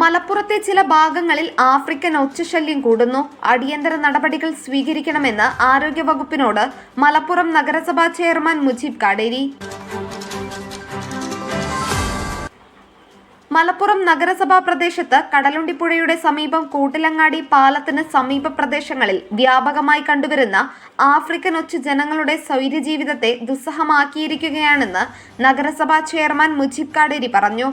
മലപ്പുറത്തെ ചില ഭാഗങ്ങളിൽ ആഫ്രിക്കൻ ഒച്ചശല്യം കൂടുന്നു. അടിയന്തര നടപടികൾ സ്വീകരിക്കണമെന്ന് ആരോഗ്യവകുപ്പിനോട് മലപ്പുറം നഗരസഭാ ചെയർമാൻ മുജീബ് കാടേരി. മലപ്പുറം നഗരസഭാ പ്രദേശത്ത് കടലുണ്ടിപ്പുഴയുടെ സമീപം കൂട്ടിലങ്ങാടി പാലത്തിന് സമീപ പ്രദേശങ്ങളിൽ വ്യാപകമായി കണ്ടുവരുന്ന ആഫ്രിക്കൻ ഒച്ച് ജനങ്ങളുടെ സ്വൈര്യജീവിതത്തെ ദുസ്സഹമാക്കിയിരിക്കുകയാണെന്ന് നഗരസഭാ ചെയർമാൻ മുജീബ് കാടേരി പറഞ്ഞു.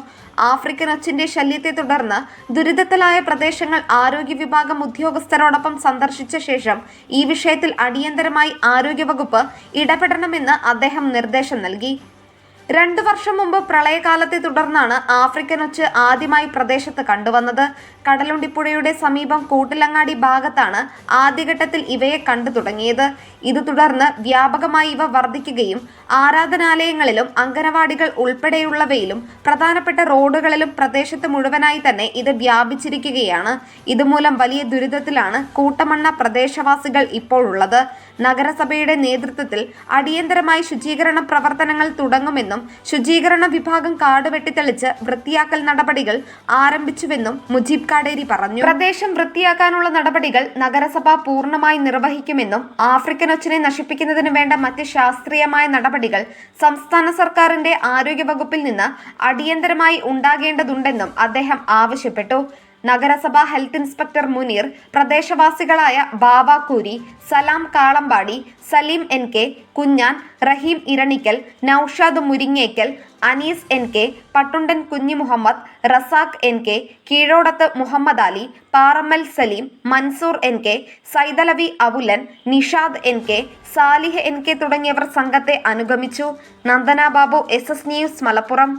ആഫ്രിക്കൻ ഒച്ചിന്റെ ശല്യത്തെ തുടർന്ന് ദുരിതത്തിലായ പ്രദേശങ്ങൾ ആരോഗ്യ വിഭാഗം ഉദ്യോഗസ്ഥരോടൊപ്പം സന്ദർശിച്ച ശേഷം ഈ വിഷയത്തിൽ അടിയന്തരമായി ആരോഗ്യവകുപ്പ് ഇടപെടണമെന്ന് അദ്ദേഹം നിർദ്ദേശം നൽകി. രണ്ടു വർഷം മുമ്പ് പ്രളയകാലത്തെ തുടർന്നാണ് ആഫ്രിക്കൻ ഒച്ച് ആദ്യമായി പ്രദേശത്ത് കണ്ടുവന്നത്. കടലുണ്ടിപ്പുഴയുടെ സമീപം കൂട്ടിലങ്ങാടി ഭാഗത്താണ് ആദ്യഘട്ടത്തിൽ ഇവയെ കണ്ടു തുടങ്ങിയത്. ഇത് തുടർന്ന് വ്യാപകമായി ഇവ വർദ്ധിക്കുകയും ആരാധനാലയങ്ങളിലും അംഗനവാടികൾ ഉൾപ്പെടെയുള്ളവയിലും പ്രധാനപ്പെട്ട റോഡുകളിലും പ്രദേശത്ത് മുഴുവനായി തന്നെ ഇത് വ്യാപിച്ചിരിക്കുകയാണ്. ഇതുമൂലം വലിയ ദുരിതത്തിലാണ് കൂട്ടമണ്ണ പ്രദേശവാസികൾ ഇപ്പോഴുള്ളത്. നഗരസഭയുടെ നേതൃത്വത്തിൽ അടിയന്തരമായി ശുചീകരണ പ്രവർത്തനങ്ങൾ തുടങ്ങുമെന്നും ശുചീകരണ വിഭാഗം കാട് വെട്ടിത്തെളിച്ച് വൃത്തിയാക്കൽ നടപടികൾ ആരംഭിച്ചുവെന്നും മുജീബ് കാടേരി പറഞ്ഞു. പ്രദേശം വൃത്തിയാക്കാനുള്ള നടപടികൾ നഗരസഭ പൂർണമായി നിർവഹിക്കുമെന്നും ആഫ്രിക്കൻ ഒച്ചിനെ നശിപ്പിക്കുന്നതിന് വേണ്ട മറ്റ് ശാസ്ത്രീയമായ നടപടികൾ സംസ്ഥാന സർക്കാരിന്റെ ആരോഗ്യ വകുപ്പിൽ നിന്ന് അടിയന്തരമായി ഉണ്ടാകേണ്ടതുണ്ടെന്നും അദ്ദേഹം ആവശ്യപ്പെട്ടു. നഗരസഭ health inspector Muneer പ്രദേശവാസികളായ Baba Koori Salam Kalampadi Salim N K Kunhan Rahim Iranikkal Naushad Muringekkal Anees N K Pattundan Kunhi Muhammad Razak N K Keezhodath Muhammad Ali Parammal Salim Mansoor N K Saithalavi Avulan Nishad N K Salih N K തുടങ്ങിയവർ സംഘത്തെ അനുഗമിച്ചു. Nandana Babu S S news Malappuram.